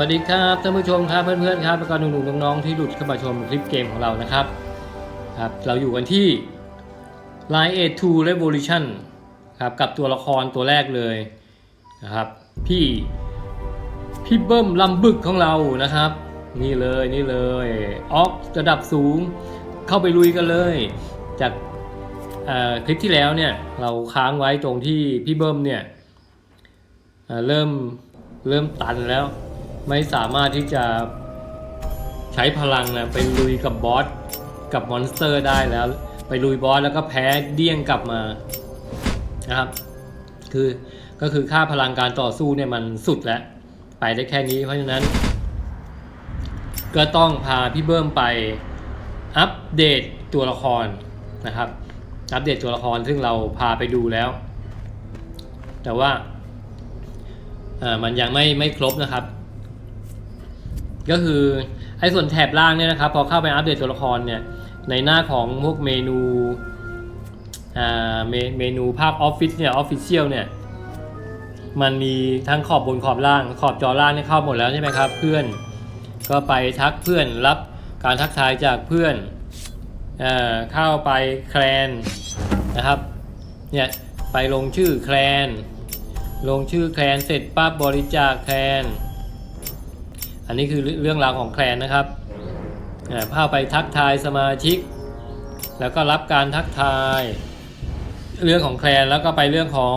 วัสดีครับท่านผู้ชมครับเพื่อนๆครับแล้วก็หนุ่มๆน้องๆที่หลุดเข้ามาชมคลิปเกมของเรานะครับครับ เราอยู่กันที่ Line A 2 Revolution ครับกับตัวละครตัวแรกเลยนะครับพี่พี่เบิ้มลำบึกของเรานะครับ นี่เลยนี่เลยออกระดับสูงเข้าไปลุยกันเลย จากเอ่อคลิปที่แล้วเนี่ยเราค้างไว้ตรงที่พี่เบิ้มเนี่ยเอ่อเริ่มเริ่มตันแล้ว ไม่สามารถที่จะใช้พลังนะไปลุยกับบอสกับมอนสเตอร์ได้แล้ว ไปลุยบอสแล้วก็แพ้เดี้ยงกลับมานะครับ คือก็คือค่าพลังการต่อสู้เนี่ยมันสุดแล้ว ไปได้แค่นี้เพราะฉะนั้น ก็ต้องพาพี่เบิ้มไปอัปเดตตัวละครนะครับ อัปเดตตัวละครซึ่งเราพาไปดูแล้ว แต่ว่าอ่ามันยังไม่ไม่ครบนะครับ ก็คือไอ้ส่วนแถบล่างเนี่ยนะครับ พอเข้าไปอัปเดตตัวละครเนี่ย ในหน้าของพวกเมนูอ่าเมนูภาคออฟฟิศเนี่ยออฟฟิเชียลเนี่ยมันมีทั้งขอบบนขอบล่าง ขอบจอล่างเนี่ยเข้าหมดแล้วใช่ไหมครับ เพื่อนก็ไปทักเพื่อนรับการทักทายจากเพื่อนเอ่อเข้าไปแคลนนะครับเนี่ยไปลงชื่อแคลน ลงชื่อแคลนเสร็จปั๊บบริจาคแคลน อันนี้คือเรื่องราวของแคลนนะครับเข้าไปทักทายสมาชิก แล้วก็รับการทักทาย เรื่องของแคลนแล้วก็ไปเรื่องของ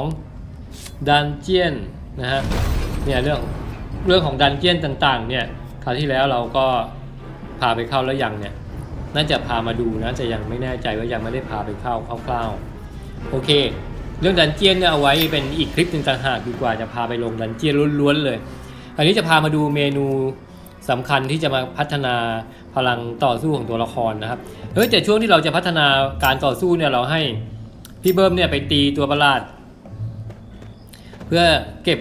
ดันเจียนนะฮะเนี่ยเรื่องเรื่องของดันเจียนต่างๆเนี่ยคราวที่แล้วเราก็พาไปเข้าแล้วยังเนี่ยน่าจะพามาดูนะแต่ยังไม่แน่ใจว่ายังไม่ได้พาไปเข้าคร่าวๆโอเค เรื่องดันเจียนเนี่ยเอาไว้เป็นอีกคลิปหนึ่งต่างหากดีกว่าจะพาไปลงดันเจียนล้วนๆเลย อันนี้จะพามาดูเมนูสำคัญที่จะมาพัฒนาพลังต่อสู้ของตัวละครนะครับเฮ้ยแต่ช่วงที่เราจะพัฒนาการต่อสู้เนี่ยเราให้พี่เบิ้มเนี่ยไปตีตัวประหลาด เพื่อเก็บ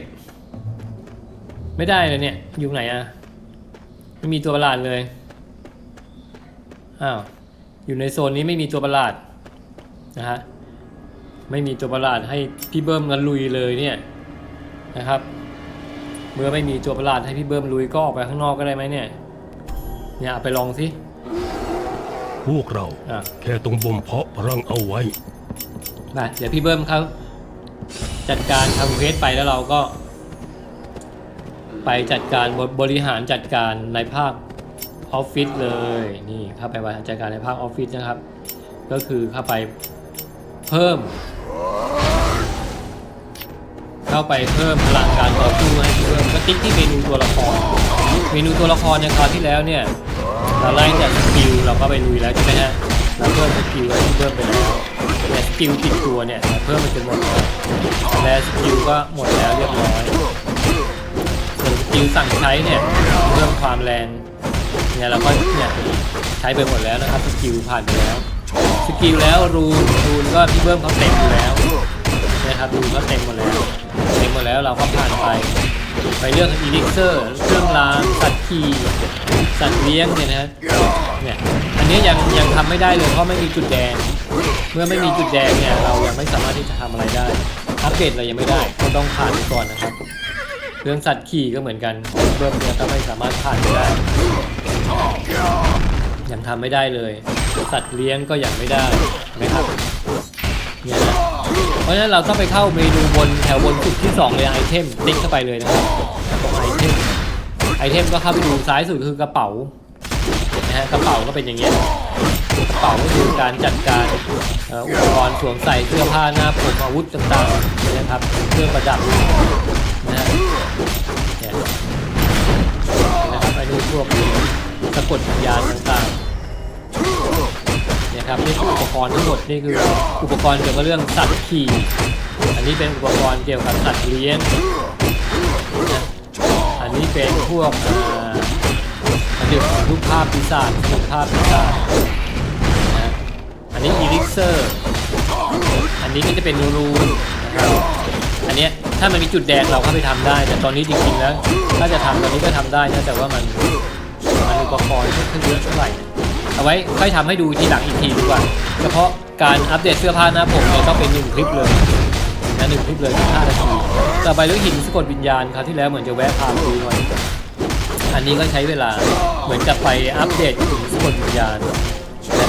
ไม่ได้เลยเนี่ย อยู่ไหนอะไม่มีตัวประหลาดเลยอ้าวอยู่ในโซนนี้ไม่มีตัวประหลาดนะฮะไม่มีตัวประหลาดให้พี่เบิ้มกันลุยเลยเนี่ยนะครับ เมื่อไม่มีตัวประหลาดให้พี่เบิ้มลุยก็ออกไปข้างนอกก็ได้ไหมเนี่ย เนี่ยเอาไปลองสิ พวกเรา อะ แค่ต้องบ่มเพาะพลังเอาไว้ไปเดี๋ยวพี่เบิ้มเขาจัดการทำเควสไปแล้วเราก็ ไปจัดการบบริหารจัดการในภาคออฟฟิศเลยนี่เข้าไปบริหารจัดการในภาคออฟฟิศนะครับ ก็คือเข้าไปเพิ่ม เข้าไปเพิ่มพลังการต่อสู้ให้เพิ่มก็ติ๊กที่เมนูตัวละคร เมนูตัวละครในคราวที่แล้วเนี่ยเราไล่จากสกิลเราก็ไปลุยแล้วใช่ไหมฮะเราเพิ่มสกิลให้เพิ่มไปแล้วเนี่สกิลติดตัวเนี่ยเพิ่มมันจนหมดแล้วและสกิลก็หมดแล้วเรียบร้อยส่วนสกิลสั่งใช้เนี่ยเพิ่มความแรงเนี่ยเราก็เนี่ยใช้ไปหมดแล้วนะครับสกิลผ่านไปแล้วสกิลแล้วรูนรูนก็ที่เพิ่มเขาเต็มอยู่แล้ว นะครับรูก็เต็มหมดแล้วเต็มหมดแล้วเราก็ผ่านไป ไปเรื่องอีลิเซอร์เครื่องรางสัตว์ขี่สัตว์เลี้ยงเนี่ยนะเนี่ยอันนี้ยังยังทำไม่ได้เลยเพราะไม่มีจุดแดง เมื่อไม่มีจุดแดงเนี่ยเรายังไม่สามารถที่จะทำอะไรได้อัปเดตเรายังไม่ได้ก็ต้องผ่านไปก่อนนะครับเรื่องสัตว์ขี่ก็เหมือนกันเบิ้มเนี่ยก็ไม่สามารถผ่านไได้ ยังทำไม่ได้เลย สัตว์เลี้ยงก็ยังไม่ได้นะครับเนี่ยนะ ราะฉะนั้นเราต้องไปเข้าเมนูบนแถวบนสุดที่สองเลยไอเทมติ๊กเข้าไปเลยนะครับตรงไอเทมไอเทมก็เข้าไปดูซ้ายสุดคือกระเป๋านะฮะกระเป๋าก็เป็นอย่างเงี้ยกระเป๋าก็คือการจัดการอุปกรณ์สวมใส่เสื้อผ้าหน้าผมอาวุธต่างๆนะครับเครื่องประดับนะฮะนะครับไอ้นี่พวกสะกดวิญญาณต่างๆ นี่ครับนี่คืออุปกรณ์ทั้งหมดนี่คืออุปกรณ์เกี่ยวกับเรื่องสัตว์ขี่ อันนี้เป็นอุปกรณ์เกี่ยวกับสัตว์เลี้ยง อันนี้เป็นพวกอ่าอันนี้รูปภาพปีศาจรูปภาพปีศาจนะอันนี้อีลิกเซอร์ อันนี้ก็จะเป็นรูนนะครับอันเนี้ยถ้ามันมีจุดแดงเราก็ไปทำได้ แต่ตอนนี้จริงๆแล้ว ถ้าจะทำตอนนี้ก็ทำได้นะแต่ว่ามันมันอุปกรณ์ค่อนข้างเยอะเท่าไหร่ เอาไว้ค่อยทำให้ดูทีหลังอีกทีดีกว่า เฉพาะการอัปเดตเสื้อผ้าหน้าผมเนี่ยต้องเป็นหนึ่งคลิปเลยนะหนึ่งคลิปเลย15นาทีต่อไปเรื่องหินสะกดวิญญาณคราวที่แล้วเหมือนจะแวะพาไปดูหน่อยอันนี้ก็ใช้เวลาเหมือนกับไปอัปเดตถึงสกุลวิญญาณและ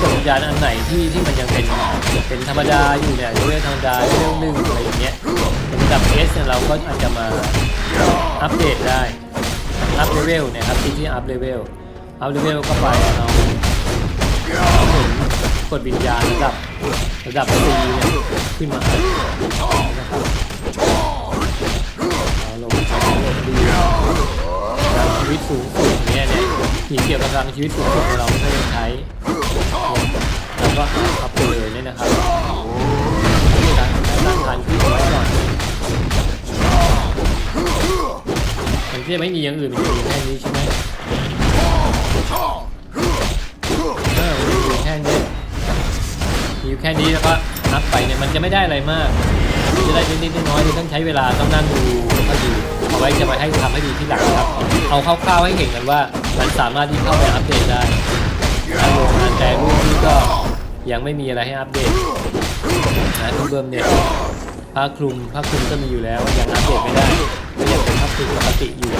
กุลวิญญาณอันไหนที่ที่มันยังเป็นเป็นธรรมดาอยู่เนี่ยเรื่องธรรมดาเรื่องหนึ่งอะไรอย่างเงี้ยระดับเอสเนี่ยเราก็อาจจะมาอัปเดตได้อัพเลเวลนี่ยครับที่ที่อัพเลเวลอัพเลเวลก็ไปเอาเอาถึง กดวิญญาณระดับระดับ C เนี่ยขึ้นมานะครับเอาลงไปลงดีพลังชีวิตสูงสุดเนี่ยเนี่ยหินเกี่ยวกับพลังชีวิตสูงสุดของเราไม่ได้ใช้แล้วก็อัพไปเลยเนี่ยนะครับตั้งตั้งฐานที่เอาไว้ก่อนมันจะไม่มีอย่างอื่นมันจะมีแค่นี้ใช่ไหม อยู่แค่นี้แล้วก็นับไปเนี่ยมันจะไม่ได้อะไรมากจะได้นิดๆน้อยๆที่ต้องใช้เวลาต้องนั่งดูก็ดูเอาไว้จะไปให้ทำให้ดูที่หลังครับ เอาคร่าวๆให้เห็นกันว่ามันสามารถที่เข้าไปอัปเดตได้นะโรงงานแต่รูปนี้ก็ยังไม่มีอะไรให้อัปเดตนะทุกเบิ่มเนี่ยผ้าคลุมผ้าคลุมก็มีอยู่แล้วยังอัปเดตไม่ได้ก็ยังเป็นผ้าคลุมปกติอยู่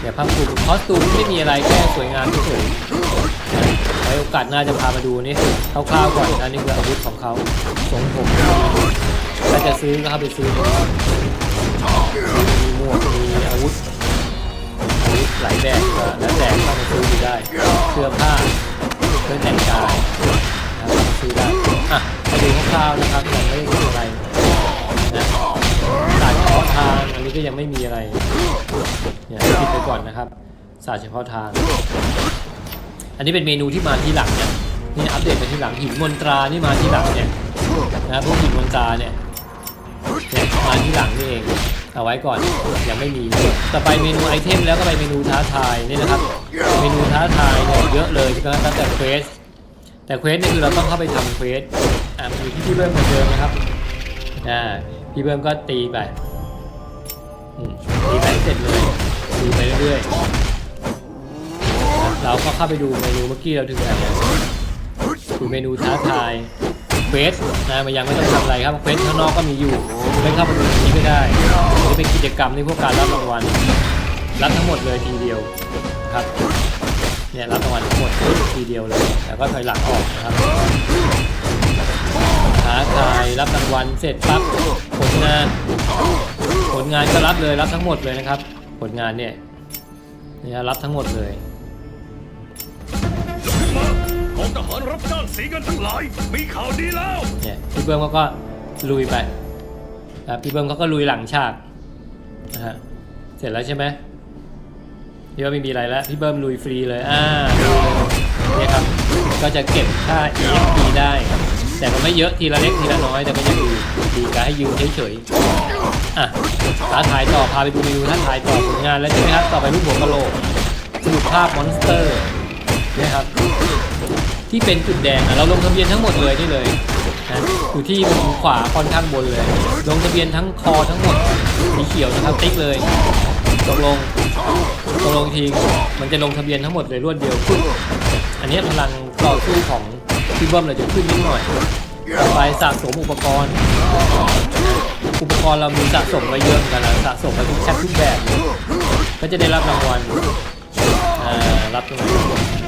เดี๋ยวผ้าคลุมคอสตูมไม่มีอะไรแค่สวยงามเฉยๆนะไว้โอกาสหน้าจะพามาดูนี่คร่าวๆก่อนนะนี่คืออาวุธของเขาทรงผมถ้าจะซื้อก็เข้าไปซื้อมีหมวกมีอาวุธอาวุธหลายแบบแล้วแต่เข้ามาซื้อดูได้เสื้อผ้าเครื่องแต่งกายนะครับซื้อได้อะมาดูคร่าวๆนะครับยังไม่ได้มีอะไรนะศาสตร์เฉพาะทางอันนี้ก็ยังไม่มีอะไรเนี่ยคิดไปก่อนนะครับศาสตร์เฉพาะทาง อันนี้เป็นเมนูที่มาที่หลังเนี่ยนี่อัปเดตมาที่หลังหินมนตรานี่มาที่หลังเนี่ยนะพวกหินมนตราเนี่ยมาที่หลังนี่เองเอาไว้ก่อนยังไม่มีต่อไปเมนูไอเทมแล้วก็ไปเมนูท้าทายนี่นะครับ เมนูท้าทายเนี่ยเยอะเลยก็ตั้งแต่เควสแต่เควสนี่คือเราต้องเข้าไปทำเควสอ่ามีที่พี่เบิ้มเหมือนเดิมนะครับอ่าพี่เบิ้มก็ตีไปตีไปเสร็จเลยตีไปเรื่อย เราก็เข้าไปดูเมนูเมื่อกี้เราถึงไหนเนี่ยดูเมนูท้าทายเควสนะมันยังไม่ต้องทำอะไรครับเควสข้างนอกก็มีอยู่ไม่เข้าไปดูตรงนี้ก็ได้นี่เป็นกิจกรรมในพวกการรับรางวัลรับทั้งหมดเลยทีเดียวครับเนี่ยรับรางวัลทั้งหมดทีเดียวเลยแล้วก็ถอยหลังออกนะครับท้าทายรับรางวัลเสร็จปั๊บผลงานผลงานก็รับเลยรับทั้งหมดเลยนะครับ ผลงานเนี่ยเนี่ยรับทั้งหมดเลยารรับจ้างสีกันทั้งหลาย มีข่าวดีแล้วเนี่ยพี่เบิ้มเขาก็ลุยไปนะพี่เบิ้มเขาก็ลุยหลังฉากนะฮะเสร็จแล้วใช่ไหมพี่ว่าไม่มีอะไรแล้วพี่เบิ้มลุยฟรีเลยอ่าเนี่ยครับก็จะเก็บค่า EXP ได้ แต่ก็ไม่เยอะทีละเล็กทีละน้อยแต่ก็ยังดีดีกว่าให้ยืนเฉยๆอะท้าทายต่อพาไปดูเมนูท้าทายต่อผลงานแล้วใช่ไหมครับต่อไปรูปหัวกะโหลกสรุปภาพมอนสเตอร์เนี่ยครับ ที่เป็นจุดแดงอะเราลงทะเบียนทั้งหมดเลยนี่เลยนะอยู่ที่มุมขวาค่อนข้างบนเลย ลงทะเบียนทั้งคอทั้งหมดสีเขียวนะครับติ๊กเลยตกลงตกลงทีมันจะลงทะเบียนทั้งหมดเลยรวดเดียวปึ๊บอันนี้พลังต่อสู้ของพี่เบิ้มเลยจะขึ้นนิดหน่อยต่อไปสะสมอุปกรณ์ อุปกรณ์เรามีสะสมไว้เยอะเหมือนกันนะสะสมไปทุกแค่ทุกแบบ ก็จะได้รับรางวัลรับตรงนส่วนรวม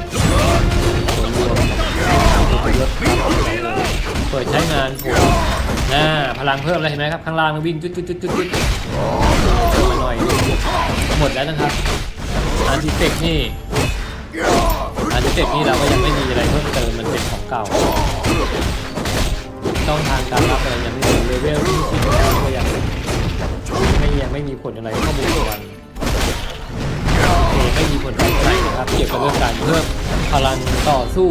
เปิดใช้งานผมน่าพลังเพิ่มแล้วเห็นไหมครับ ข้างล่างมันวิ่งจุดจุดจุดจุดจุดหน่อยหมดแล้วนะครับอาร์ติเฟกนี่อาร์ติเฟกนี่เราก็ยังไม่มีอะไรเพิ่มเติมมันเป็นของเก่าช่องทางการรับอะไรยังไม่มีเลเวลที่คิดแล้วก็ยังไม่ยังไม่มีผลอะไรข้อมูลวันโอเคไม่มีผลอะไรนะครับเกี่ยวกับเรื่องการเพิ่มพลังต่อสู้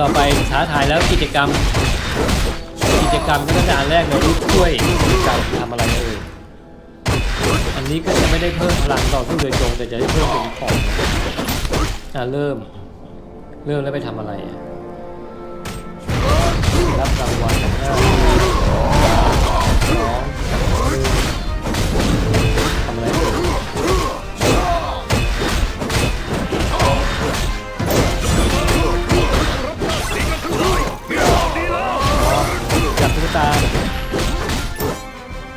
ต่อไปท้าทายแล้วกิจกรรม กิจกรรมก็ตั้งแต่อันแรกเลยรูปช่วยกิจกรรมทำอะไรเอ่ยอันนี้ก็จะไม่ได้เพิ่มพลังต่อสู้โดยตรงแต่จะได้เพิ่มเป็นของอ่าเริ่ม เริ่มแล้วไปทำอะไรอะรับรางวัลห้าสอง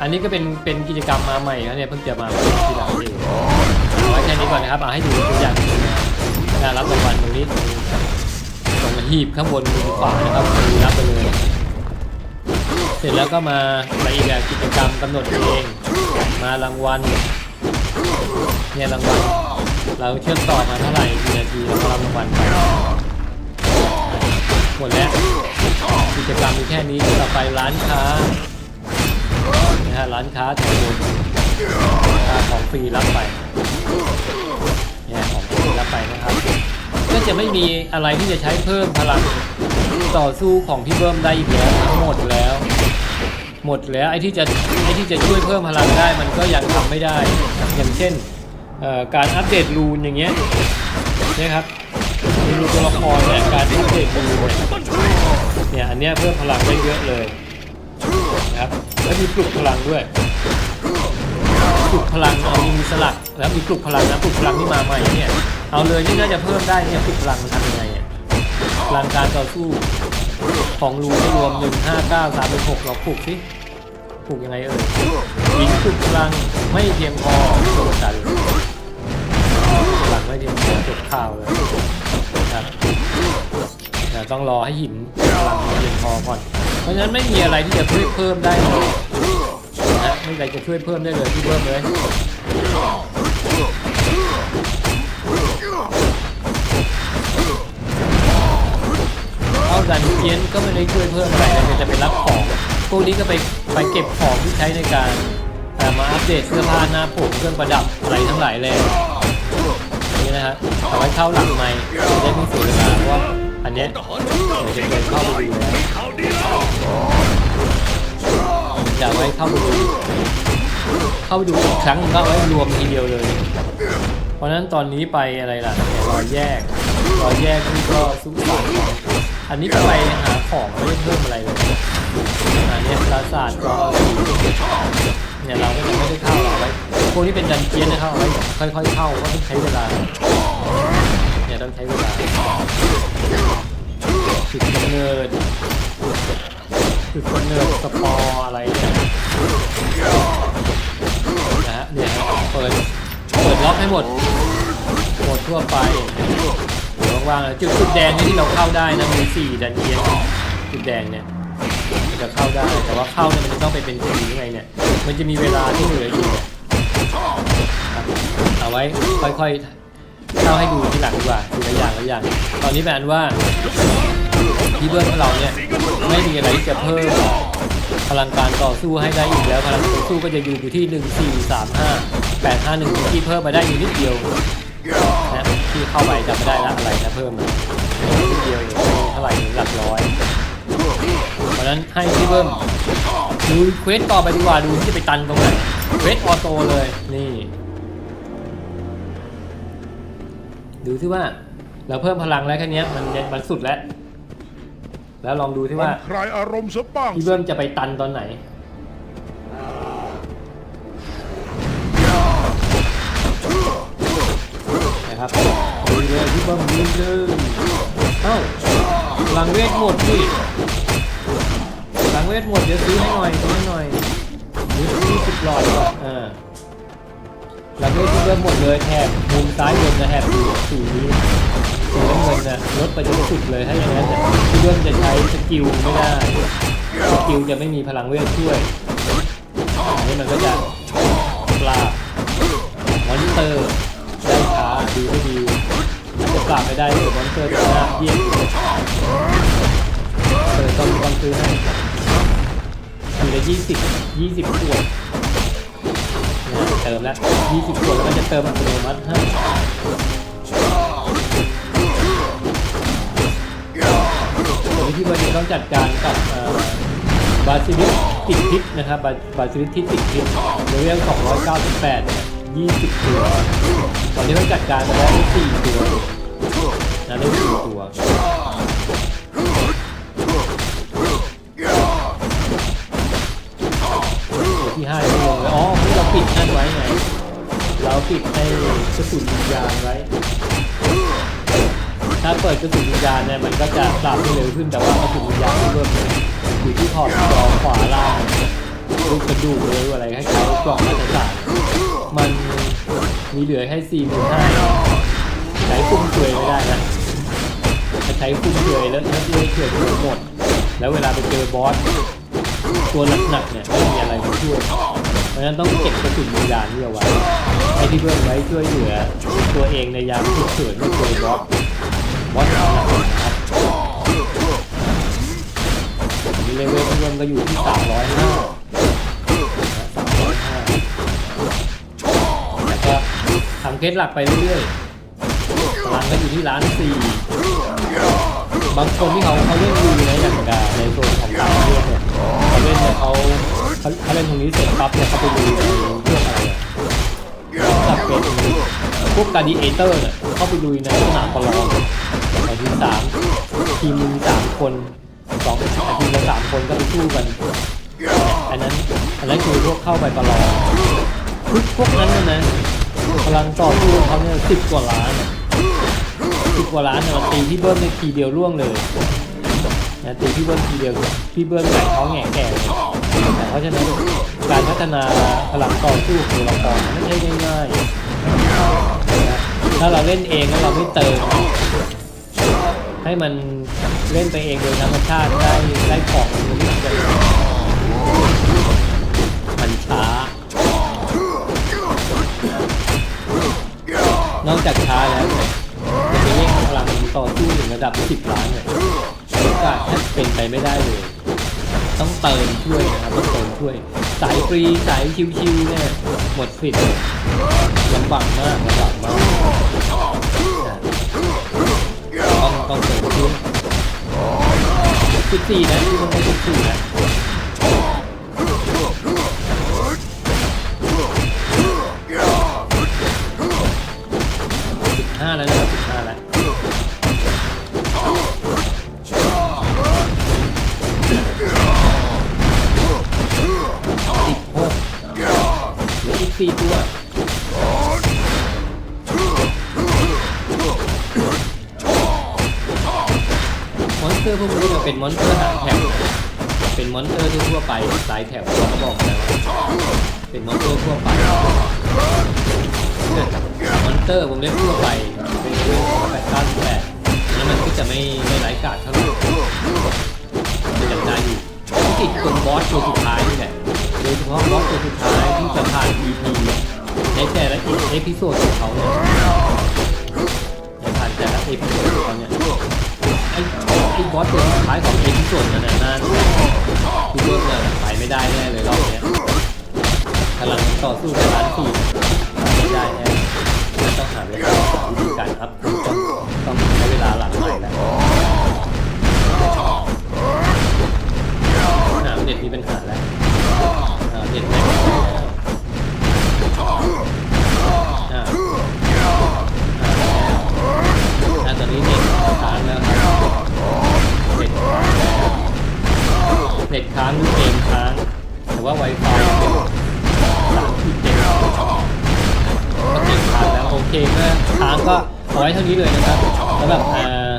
นนี้ก็เป็นเป็นกิจกรรมมาใหม่นะเนี่ยเพิ่งจะมาทีหลังเองเอาไว้แค่นี้ก่อนนะครับเอาให้ดูตัวอย่างน่ารับรางวัลตรงนี้ตรงหีบข้างบนมือขวานะครับรับไปเลย เสร็จแล้วก็มามาอีกแบบกิจกรรมกำหนดเองมารางวัลเนี่ยรางวัลเราเชื่อมต่อมาเท่าไหร่กี่นาทีเราก็รับรางวัลไปหมดแล้วกิจกรรมมีแค่นี้ต่อไปร้านค้า ฮะร้านค้าแถวบนราคาของฟรีรับไปเนี่ยของฟรีรับไปนะครับ ก็จะไม่มีอะไรที่จะใช้เพิ่มพลังต่อสู้ของพี่เบิ้มได้อีกแล้วทั้งหมดแล้ว หมดแล้วไอ้ที่จะไอ้ที่จะช่วยเพิ่มพลังได้มันก็ยังทำไม่ได้ อย่างเช่นการอัปเดตรูนอย่างเงี้ยนะครับรูตัวละครเนี่ยการอัปเดตรูนเนี่ยอันเนี้ยเพิ่มพลังได้เยอะเลย แล้วมีปลุกพลังด้วย ปลุกพลังเอามีสลัก แล้วมีปลุกพลังนะปลุกพลังที่มาใหม่เนี่ย เอาเลยนี่น่าจะเพิ่มได้เนี่ยปลุกพลังมันทำยังไงอะพลังการต่อสู้ของรูไม่รวม1 5 9 3 1 6เราปลูกสิปลูกยังไงเอ่ยหินปลุกพลังไม่เพียงพอจบกันพลังไม่เพียงพอจบข่าวเลยครับ ต้องรอให้หินพลังเพียงพอก่อน เพราะฉะนั้นไม่มีอะไรที่จะช่วยเพิ่มได้เลยนะไม่มีอะไรจะช่วยเพิ่มได้เลยที่เพิ่มเลยเอาดันเจียนก็ไม่ได้ช่วยเพิ่มอะไรเลยจะไปรับของพวกนี้ก็ไปไปเก็บของที่ใช้ในการเอ่มาอัปเดตเสื้อผ้าหน้าผมเครื่องประดับอะไรทั้งหลายเลยนี่นะฮะเอาไว้เข้าหลังไม่จะได้ไม่เสียเวลาเพราะว่า อันเนี้ยทหารรับจ้างเดี๋ยวจะเดินเข้าไปดูแล้วมีข่าวดีแล้วจะเอาไว้เข้าไปดูเข้าไปดูอีกครั้งก็เอาไว้รวมทีเดียวเลย เพราะฉะนั้นตอนนี้ไปอะไรล่ะเนี่ยรอยแยกรอยแยกนี่ก็ซุกสานของอันนี้ก็ไปหาของไม่ได้เพิ่มอะไรเลยอันเนี้ยปราสาทก็เอาสีเนี่ยเราก็ยังไม่ได้เข้าหรอกไว้พวกนี้เป็นดันเจียนนะครับเอาไว้ค่อยๆเข้าก็ต้องใช้เวลาเนี่ยต้องใช้เวลา จุดกำเนิดจุดกำเนิดสปอร์อะไรเนี่ยนะฮะเนี่ยเปิดเปิดล็อกให้หมดหมดทั่วไปว่างๆเลยจุดจุดแดงนี่ที่เราเข้าได้นะมีสี่ดันเจียนจุดแดงเนี่ยจะเข้าได้แต่ว่าเข้าเนี่ยมันจะต้องไปเป็นสียังไงเนี่ย มันจะมีเวลาที่เหลืออยู่เนี่ยครับเอาไว้ค่อยๆเข้าให้ดูทีหลังดีกว่าทีละอย่างละอย่าง ตอนนี้แปลว่า พี่เบิร์ดของเราเนี่ยไม่มีอะไรที่จะเพิ่มพลังการต่อสู้ให้ได้อีกแล้วพลังต่อสู้ก็จะอยู่อยู่ที่ 1 4 3 5 8 5 1ที่เพิ่มมาได้อยู่นิดเดียวนะที่เข้าไปจำไม่ได้ละอะไรนะเพิ่มมานิดเดียวเท่าไหร่หลักร้อยเพราะนั้นให้พี่เบิ้มดูเควสต่อไปดีกว่าดูที่ไปตันตรงไหนเควสออโต้เลยนี่ดูที่ว่าเราเพิ่มพลังแล้วแค่นี้มันมันสุดแล้ว แล้วลองดูที่ว่าคลายอารมณ์ซะบ้างพี่เบิ้มจะไปตันตอนไหน นะครับดูเลยพี่เบิ้มดูเลยเอ้าพลังเวทหมดพี่พลังเวทหมดเดี๋ยวซื้อให้หน่อยซื้อให้หน่อยซื้อที่สิบหลอดก่อนอ่าพลังเวทพี่เบิ้มหมดเลยแถบมุมซ้ายบนนะแถบสีสีนี้สีน้ำเงินนะลดไปจนสุดเลยถ้าอย่างนั้นเนี่ยพี่เบิ้มจะใช้สกิลไม่ได้สกิลจะไม่มีพลังเวทช่วยอันนี้มันก็จะปราบมอนเตอร์ได้ช้าดีไม่ดีจะปรับไม่ได้เลยมอนเตอร์จะหน้าเยี่ยมเออต้องต้องซื้อให้ทีละยี่สิบยี่สิบขวด เติมแล้วยี่สิบขวดแล้วก็จะเติมอัตโนมัติให้วิธีวันนี้ต้องจัดการกับบาซิลิสติดพิษนะครับบาบาซิลิสที่ติดพิษในเรื่อง298 20 ตัว ตอนนี้ต้องจัดการมาแล้วได้4ตัวนะได้4ตัวตัวที่5ที่ลงแล้วอ๋อ ปิดนั่นไว้ไง เราปิดให้กระสุนวิญญาณไว้ ถ้าเปิดกระสุนวิญญาณเนี่ยมันก็จะปรับได้เร็วขึ้นแต่ว่ากระสุนวิญญาณที่เพิ่มอยู่ที่ขอบจอขวาล่างลูกกระดูกหรือะไรคล้ายๆกล่องมาตรฐานมันมีเหลือให้สี่หมื่นห้าใช้ฟุ่มเฟือยไม่ได้นะถ้าใช้ฟุ่มเฟือยแล้วแล้วเลื่อยเฉื่อยหมด แล้วเวลาไปเจอบอสตัวหนักๆเนี่ยไม่มีอะไรมาช่วย เพราะฉะนั้นต้องเก็บกระสุนวิญญาณนี่เอาไว้ให้ที่เพื่อนไว้ช่วยเหลือตัวเองในยามฉุกเฉินเมื่อเจอบอสบอสหนักนะครับมีเลเวลเพิ่มก็อยู่ที่305 305แล้วก็ทำเคสหลักไปเรื่อยๆพลังก็อยู่ที่ล้านสี่บางคนที่เขาเขาเล่นดูนะอย่างกาในโซนของต่างประเทศเนี่ยเขาเล่นเนี่ยเขา เขาเขาเล่นตรงนี้เสร็จปั๊บเนี่ยเขาไปดูในพวกอะไรอะจับเป็นพวกการดีเอเตอร์เนี่ยเข้าไปดูในสนามประลองแต่ทีมสามทีมหนึ่งสามคนสองทีมละสามคนก็ไปสู้กันอันนั้นอันนั้นคือพวกเข้าไปประลองพวกพวกนั้นนะพลังต่อสู้ของเขาเนี่ยสิบกว่าล้านสิบกว่าล้านเนี่ยตีพี่เบิ้มในทีเดียวร่วงเลยนะตีพี่เบิ้มทีเดียวพี่เบิ้มใหญ่ท้องแง่แก่เลย เพราะฉะนั้นการพัฒนาพลังต่อสู้ของตัวละครไม่ใช่ง่ายๆนะถ้าเราเล่นเองแล้วเราไม่เติม ให้มันเล่นไปเองโดยธรรมชาติได้ได้ของมันเรื่อยๆมันช้านอกจากช้าแล้วเนี่ยจะไปเร่งพลังต่อสู้ถึงระดับ 10 ล้านเนี่ยโอกาสแทบเป็นไปไม่ได้เลย ต้องเติมช่วยนะครับต้องเติมช่วย สายฟรีสายชิวๆเนี่ยหมดสิทธิ์ลำบากมากลำบากมากต้องต้องเติมช่วยสิบสี่นะที่มันไม่สิบสี่นะห้าแล้วนะสิบ ตอร์พวกนี้เนี่ยเป็นมอนสเตอร์หางแถวเป็นมอนสเตอร์ทั่วไปสายแถวเขาบอกแล้วเป็นมอนสเตอร์ทั่วไปมอนสเตอร์ผมเรียกทั่วไปเป็นเรื่องของแปดเก้าแปดแล้วมันก็จะไม่ไม่ไร้กาดเท่าไหร่มันยังได้อยู่ที่ติดตรงบอสตัวสุดท้ายนี่แหละโดยเฉพาะบอสตัวสุดท้ายที่จะผ่าน EP ในแต่ละเอพิโซดของเขาเนี่ยในผ่านแต่ละเอพิโซดของเขาเนี่ย ไอ้ไอ้บอสตัวสุดท้ายของเอพิโซดนั่นน่ะนั่นพี่เบิร์ดเนี่ยไปไม่ได้แน่เลยรอบนี้พลังต่อสู้กับล้านสี่ไม่ได้แน่ต้องหาเวลาหาวิธีการอัพต้องต้องใช้เวลาหลังใหม่แล้วหาเน็ตมีปัญหาแล้วเน็ตไม่ ว้เท่านี้เลยนะครับแล้วแบบอ่า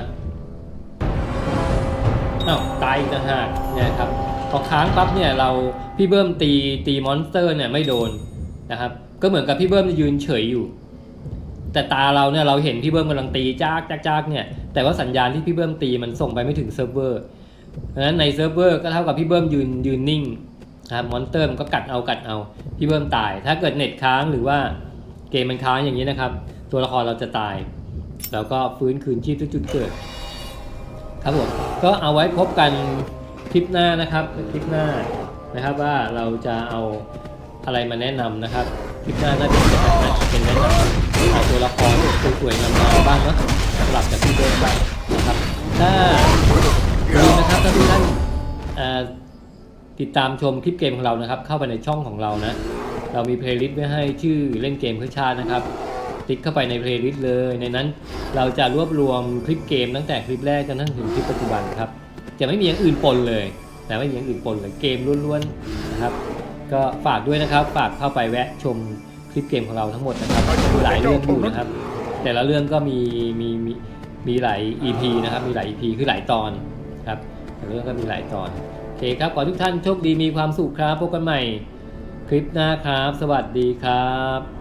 อ้าวตายอีกต่างหากเนี่ยครับพอค้างปั๊บเนี่ยเราพี่เบิ้มตีตีมอนสเตอร์เนี่ยไม่โดนนะครับ ก็เหมือนกับพี่เบิ้มยืนเฉยอยู่ แต่ตาเราเนี่ยเราเห็นพี่เบิ้มกำลังตีจากจากจากเนี่ยแต่ว่าสัญญาณที่พี่เบิ้มตีมันส่งไปไม่ถึงเซิร์ฟเวอร์เพราะฉะนั้นในเซิร์ฟเวอร์ก็เท่ากับพี่เบิ้มยืนยืนนิ่งนะครับมอนสเตอร์มันก็กัดเอากัดเอาพี่เบิ้มตาย ถ้าเกิดเน็ตค้างหรือว่าเกมมันค้างอย่างนี้นะครับ ตัวละครเราจะตาย แล้วก็ฟื้นคืนชีพทุกจุดเกิด ครับผมก็เอาไว้พบกันคลิปหน้านะครับคลิปหน้านะครับว่าเราจะเอาอะไรมาแนะนำนะครับคลิปหน้าน่าจะเป็นน่าจะเป็นแนะนำเอาตัวละครสวยๆงามๆบ้างเนาะสลับกับที่เดิมไปนะครับ ถ้าอย่าลืมนะครับถ้าทุกท่านติดตามชมคลิปเกมของเรานะครับ เข้าไปในช่องของเรานะ เรามีเพลย์ลิสต์ไว้ให้ชื่อเล่นเกมเพื่อชาตินะครับ ติ๊กเข้าไปในเพลย์ลิสต์เลย ในนั้นเราจะรวบรวมคลิปเกมตั้งแต่คลิปแรกจนถึงคลิปปัจจุบันครับ จะไม่มีอย่างอื่นปนเลยแต่ไม่มีอย่างอื่นปนเลยเกมล้วนๆนะครับ ก็ฝากด้วยนะครับ ฝากเข้าไปแวะชมคลิปเกมของเราทั้งหมดนะครับมีหลายเรื่องอยู่นะครับ แต่ละเรื่องก็มีมีมีมีหลาย EP นะครับ มีหลาย EP คือหลายตอนครับแต่ละเรื่องก็มีหลายตอนโอเคครับขอทุกท่านโชคดีมีความสุขครับพบกันใหม่คลิปหน้าครับ สวัสดีครับ